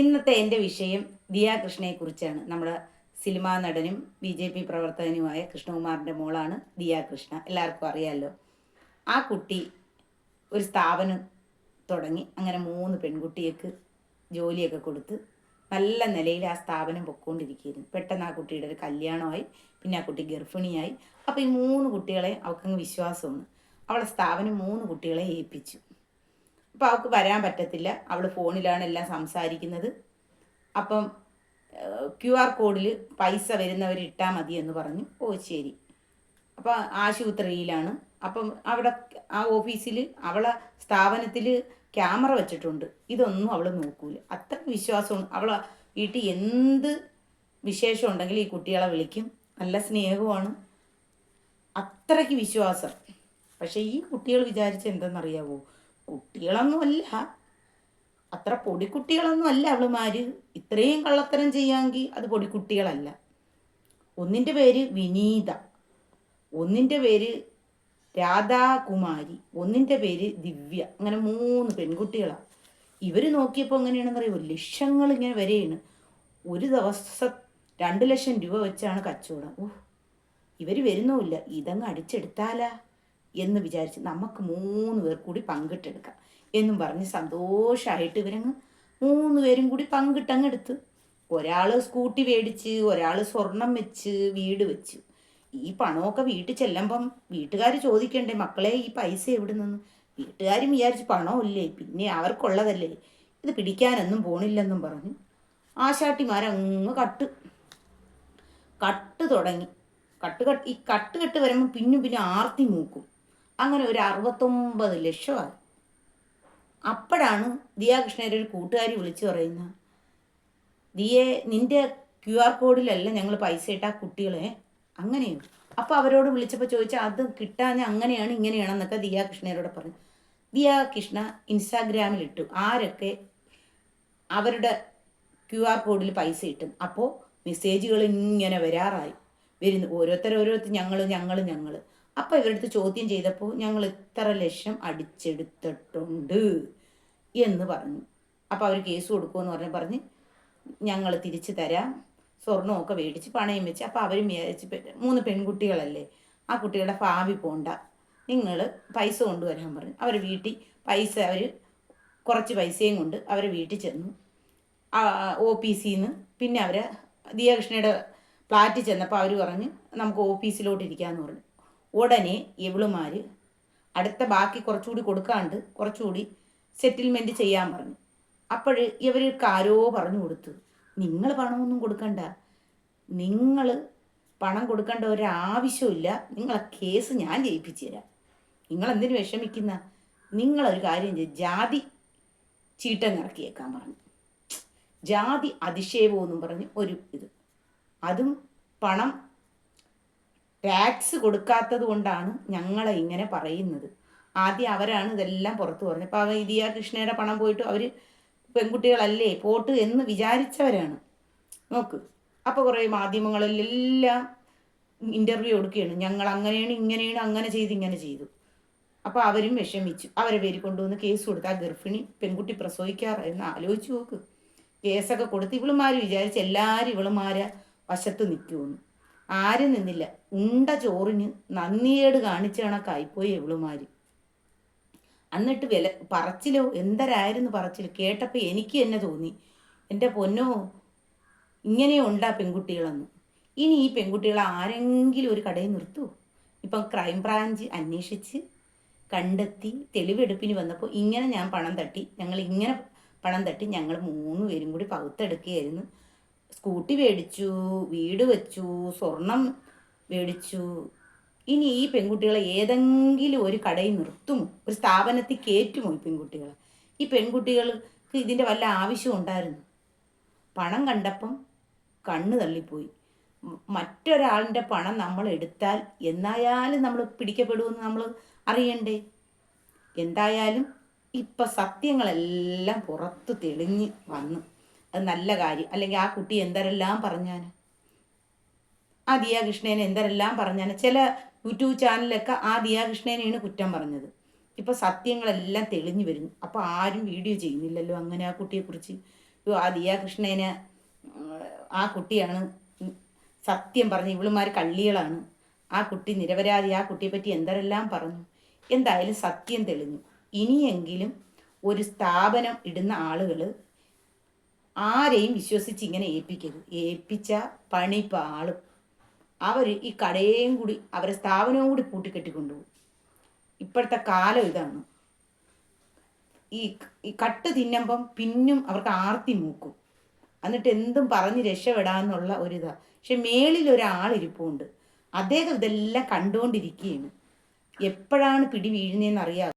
ഇന്നത്തെ എന്റെ വിഷയം ദിയ കൃഷ്ണയെക്കുറിച്ചാണ് നമ്മുടെ സിനിമാ നടനും ബി ജെ പി പ്രവർത്തകനുമായ കൃഷ്ണകുമാറിന്റെ മോളാണ് ദിയ കൃഷ്ണ എല്ലാവർക്കും അറിയാമല്ലോ ആ കുട്ടി ഒരു സ്ഥാപനം തുടങ്ങി. അങ്ങനെ മൂന്ന് പെൺകുട്ടികൾക്ക് ജോലിയൊക്കെ കൊടുത്ത് നല്ല നിലയിൽ ആ സ്ഥാപനം പൊക്കോണ്ടിരിക്കുകയായിരുന്നു. പെട്ടെന്ന് ആ കുട്ടിയുടെ ഒരു കല്യാണമായി. പിന്നെ ആ കുട്ടി ഗർഭിണിയായി. അപ്പോൾ ഈ മൂന്ന് കുട്ടികളെ അവൾക്കങ്ങ് വിശ്വാസമാണ്. അവളെ സ്ഥാപനം മൂന്ന് കുട്ടികളെ ഏൽപ്പിച്ചു. അപ്പോൾ അവൾക്ക് വരാൻ പറ്റത്തില്ല. അവൾ ഫോണിലാണ് എല്ലാം സംസാരിക്കുന്നത്. അപ്പം ക്യു ആർ കോഡിൽ പൈസ വരുന്നവർ ഇട്ടാൽ മതി എന്ന് പറഞ്ഞു. ഓ ശരി. അപ്പം ആശുപത്രിയിലാണ്. അപ്പം അവിടെ ആ ഓഫീസിൽ അവളെ സ്ഥാപനത്തിൽ ക്യാമറ വെച്ചിട്ടുണ്ട്. ഇതൊന്നും അവൾ നോക്കൂല. അത്ര വിശ്വാസമാണ് അവൾ വീട്ടിൽ എന്ത് വിശേഷം ഉണ്ടെങ്കിൽ ഈ കുട്ടികളെ വിളിക്കും. നല്ല സ്നേഹമാണ് അത്രയ്ക്ക് വിശ്വാസം. പക്ഷേ ഈ കുട്ടികൾ വിചാരിച്ച എന്തെന്നറിയാവോ? കുട്ടികളൊന്നുമല്ല. അത്ര പൊടിക്കുട്ടികളൊന്നും അല്ല അവളുമാര്. ഇത്രയും കള്ളത്തരം ചെയ്യാമെങ്കിൽ അത് പൊടിക്കുട്ടികളല്ല. ഒന്നിന്റെ പേര് വിനീത. ഒന്നിന്റെ പേര് രാധാകുമാരി. ഒന്നിന്റെ പേര് ദിവ്യ. അങ്ങനെ മൂന്ന് പെൺകുട്ടികളാണ് ഇവർ നോക്കിയപ്പോൾ എങ്ങനെയാണെന്ന് അറിയുമോ ലക്ഷങ്ങൾ ഇങ്ങനെ വരെയാണ്. ഒരു ദിവസം രണ്ട് ലക്ഷം രൂപ വെച്ചാണ് കച്ചവടം. ഓ ഇവർ വരുന്നുമില്ല. ഇതങ്ങ് അടിച്ചെടുത്താലാ. എന്ന് വിചാരിച്ച് നമുക്ക് മൂന്ന് പേർ കൂടി പങ്കിട്ടെടുക്കാം. എന്നും പറഞ്ഞ് സന്തോഷമായിട്ട് ഇവരങ്ങ് മൂന്ന് പേരും കൂടി പങ്കിട്ടങ്ങ് എടുത്ത് ഒരാൾ സ്കൂട്ടി മേടിച്ച് ഒരാൾ സ്വർണം വെച്ച് വീട് വെച്ചു. ഈ പണമൊക്കെ വീട്ടിൽ ചെല്ലുമ്പം വീട്ടുകാർ ചോദിക്കണ്ടേ മക്കളെ ഈ പൈസ എവിടെ നിന്ന്? വീട്ടുകാരും വിചാരിച്ച് പണമില്ലേ പിന്നെ അവർക്കുള്ളതല്ലേ. ഇത് പിടിക്കാനൊന്നും പോണില്ലെന്നും പറഞ്ഞു ആശാട്ടിമാരങ്ങ് കട്ട് കട്ട് തുടങ്ങി. കട്ട് കട്ട് ഈ കട്ട് കെട്ട് വരുമ്പോൾ പിന്നും പിന്നെ ആർത്തി മൂക്കും. അങ്ങനെ ഒരു അറുപത്തൊമ്പത് ലക്ഷമായി അപ്പോഴാണ് ദിയാകൃഷ്ണയുടെ ഒരു കൂട്ടുകാരി വിളിച്ചു പറയുന്നത് ദിയെ നിന്റെ ക്യു ആർ കോഡിലല്ല ഞങ്ങൾ പൈസ ഇട്ട കുട്ടികളെ. അങ്ങനെയും അപ്പോൾ അവരോട് വിളിച്ചപ്പോൾ ചോദിച്ചാൽ അത് കിട്ടാൻ അങ്ങനെയാണ് ഇങ്ങനെയാണെന്നൊക്കെ ദിയാ കൃഷ്ണയോട് പറഞ്ഞു. ദിയാ കൃഷ്ണ ഇൻസ്റ്റാഗ്രാമിൽ ഇട്ടു ആരൊക്കെ അവരുടെ ക്യു ആർ കോഡിൽ പൈസ ഇട്ടും. അപ്പോൾ മെസ്സേജുകൾ ഇങ്ങനെ വരാറായി. വരുന്നു ഓരോരുത്തർ ഓരോരുത്തർ ഞങ്ങൾ ഞങ്ങൾ ഞങ്ങൾ അപ്പോൾ ഇവരടുത്ത് ചോദ്യം ചെയ്തപ്പോൾ ഞങ്ങൾ ഇത്ര ലക്ഷം അടിച്ചെടുത്തിട്ടുണ്ട് എന്ന് പറഞ്ഞു. അപ്പോൾ അവർ കേസ് കൊടുക്കുമെന്ന് പറഞ്ഞ് പറഞ്ഞ് ഞങ്ങൾ തിരിച്ചു തരാം. സ്വർണമൊക്കെ മേടിച്ച് പണയം വെച്ച്. അപ്പോൾ അവർ വിചാരിച്ച് മൂന്ന് പെൺകുട്ടികളല്ലേ? ആ കുട്ടികളുടെ ഭാവി പോണ്ട. നിങ്ങൾ പൈസ കൊണ്ടുവരാൻ പറഞ്ഞു. അവർ വീട്ടിൽ പൈസ അവർ കുറച്ച് പൈസയും കൊണ്ട് അവരെ വീട്ടിൽ ചെന്നു. ഒ പി സിന്ന് പിന്നെ അവർ ദിയകൃഷ്ണയുടെ ഫ്ലാറ്റിൽ ചെന്നപ്പോൾ അവർ പറഞ്ഞ് നമുക്ക് ഓഫീസിലോട്ട് ഇരിക്കാമെന്ന് പറഞ്ഞു. ഉടനെ ഇവളുമാർ അടുത്ത ബാക്കി കുറച്ചുകൂടി കൊടുക്കാണ്ട് കുറച്ചുകൂടി സെറ്റിൽമെന്റ് ചെയ്യാൻ പറഞ്ഞു. അപ്പോൾ ഇവർക്ക് ആരോ പറഞ്ഞു കൊടുത്തു. നിങ്ങൾ പണമൊന്നും കൊടുക്കണ്ട. നിങ്ങൾ പണം കൊടുക്കേണ്ട ഒരാവശ്യമില്ല നിങ്ങളെ കേസ് ഞാൻ ജയിപ്പിച്ചു തരാം. നിങ്ങൾ എന്തിനു വിഷമിക്കുന്ന? നിങ്ങളൊരു കാര്യം ജാതി ചീട്ടം ഇറക്കിയേക്കാൻ പറഞ്ഞു. ജാതി അധിക്ഷേപമെന്നും പറഞ്ഞ് ഒരു ഇത്. അതും പണം ടാക്സ് കൊടുക്കാത്തത് കൊണ്ടാണ് ഞങ്ങളെ ഇങ്ങനെ പറയുന്നത്. ആദ്യം അവരാണ് ഇതെല്ലാം പുറത്തു പറഞ്ഞത്. അപ്പോൾ അവ ഇതിയ കൃഷ്ണയുടെ പണം പോയിട്ട് അവർ പെൺകുട്ടികളല്ലേ പോട്ട് എന്ന് വിചാരിച്ചവരാണ്. നോക്ക്. അപ്പോൾ കുറേ മാധ്യമങ്ങളിലെല്ലാം ഇന്റർവ്യൂ കൊടുക്കുകയാണ്. ഞങ്ങൾ അങ്ങനെയാണ് ഇങ്ങനെയാണ് അങ്ങനെ ചെയ്ത് ഇങ്ങനെ ചെയ്തു. അപ്പോൾ അവരും വിഷമിച്ചു. അവരെ പേര് കൊണ്ടുവന്ന് കേസ് കൊടുത്ത്. ആ ഗർഭിണി പെൺകുട്ടി എന്ന് ആലോചിച്ച് നോക്ക്. കേസൊക്കെ കൊടുത്ത് ഇവളുമാർ വിചാരിച്ച് എല്ലാവരും ഇവളുമാരെ വശത്ത് നിൽക്കുമെന്ന്. ആരും നിന്നില്ല. ഉണ്ട ചോറിന് നന്ദിയേട് കാണിച്ച കണക്കായിപ്പോയി എവളുമാര്. എന്നിട്ട് വില പറച്ചിലോ? എന്തരായിരുന്നു പറച്ചിൽ കേട്ടപ്പോൾ എനിക്ക് എന്നെ തോന്നി. എന്റെ പൊന്നോ ഇങ്ങനെയുണ്ടാ പെൺകുട്ടികളെന്ന്. ഇനി ഈ പെൺകുട്ടികളെ ആരെങ്കിലും ഒരു കടയിൽ നിർത്തൂ? ഇപ്പം ക്രൈം ബ്രാഞ്ച് അന്വേഷിച്ച് കണ്ടെത്തി തെളിവെടുപ്പിന് വന്നപ്പോൾ ഇങ്ങനെ ഞാൻ പണം തട്ടി ഞങ്ങൾ ഇങ്ങനെ പണം തട്ടി ഞങ്ങൾ മൂന്ന് പേരും കൂടി പകുത്തെടുക്കുകയായിരുന്നു. സ്കൂട്ടി മേടിച്ചു വീട് വെച്ചു സ്വർണം മേടിച്ചു. ഇനി ഈ പെൺകുട്ടികളെ ഏതെങ്കിലും ഒരു കടയിൽ നിർത്തുമോ ഒരു സ്ഥാപനത്തിൽ കയറ്റുമോ ഈ പെൺകുട്ടികളെ? ഈ പെൺകുട്ടികൾക്ക് ഇതിന്റെ വല്ല ആവശ്യം ഉണ്ടായിരുന്നു? പണം കണ്ടപ്പം കണ്ണു തള്ളിപ്പോയി. മറ്റൊരാളിന്റെ പണം നമ്മൾ എടുത്താൽ എന്നായാലും നമ്മൾ പിടിക്കപ്പെടുമെന്ന് നമ്മൾ അറിയണ്ടേ? എന്തായാലും ഇപ്പം സത്യങ്ങളെല്ലാം പുറത്ത് തെളിഞ്ഞ് വന്നു. അത് നല്ല കാര്യം. അല്ലെങ്കിൽ ആ കുട്ടി എന്തരെല്ലാം പറഞ്ഞാൽ ആ ദിയാകൃഷ്ണനെ എന്തരെല്ലാം പറഞ്ഞാൽ ചില യൂട്യൂബ് ചാനലൊക്കെ ആ ദിയാകൃഷ്ണേനെയാണ് കുറ്റം പറഞ്ഞത്. ഇപ്പോൾ സത്യങ്ങളെല്ലാം തെളിഞ്ഞു വരുന്നു അപ്പോൾ ആരും വീഡിയോ ചെയ്യുന്നില്ലല്ലോ അങ്ങനെ ആ കുട്ടിയെക്കുറിച്ച്. അയ്യോ ആ ദിയ കൃഷ്ണന് ആ കുട്ടിയാണ് സത്യം പറഞ്ഞ് ഇവളുമാർ കള്ളികളാണ്. ആ കുട്ടി നിരപരാധി. ആ കുട്ടിയെ പറ്റി എന്തരെല്ലാം പറഞ്ഞു? എന്തായാലും സത്യം തെളിഞ്ഞു. ഇനിയെങ്കിലും ഒരു സ്ഥാപനം ഇടുന്ന ആളുകൾ ആരെയും വിശ്വസിച്ച് ഇങ്ങനെ ഏൽപ്പിക്കരുത്. ഏൽപ്പിച്ച പണി അവർ ഈ കടയേയും കൂടി അവരെ സ്ഥാപനവും കൂടി കൂട്ടിക്കെട്ടിക്കൊണ്ടുപോകും ഇപ്പോഴത്തെ കാലം ഇതാണ്. ഈ ഈ കട്ട് തിന്നുമ്പം പിന്നും അവർക്ക് ആർത്തി മൂക്കും. എന്നിട്ട് എന്തും പറഞ്ഞ് രക്ഷപ്പെടാമെന്നുള്ള ഒരിതാ. പക്ഷെ മേളിൽ ഒരാളിരിപ്പുണ്ട് അദ്ദേഹം ഇതെല്ലാം കണ്ടുകൊണ്ടിരിക്കുകയാണ്. എപ്പോഴാണ് പിടി വീഴുന്നതെന്ന് അറിയാം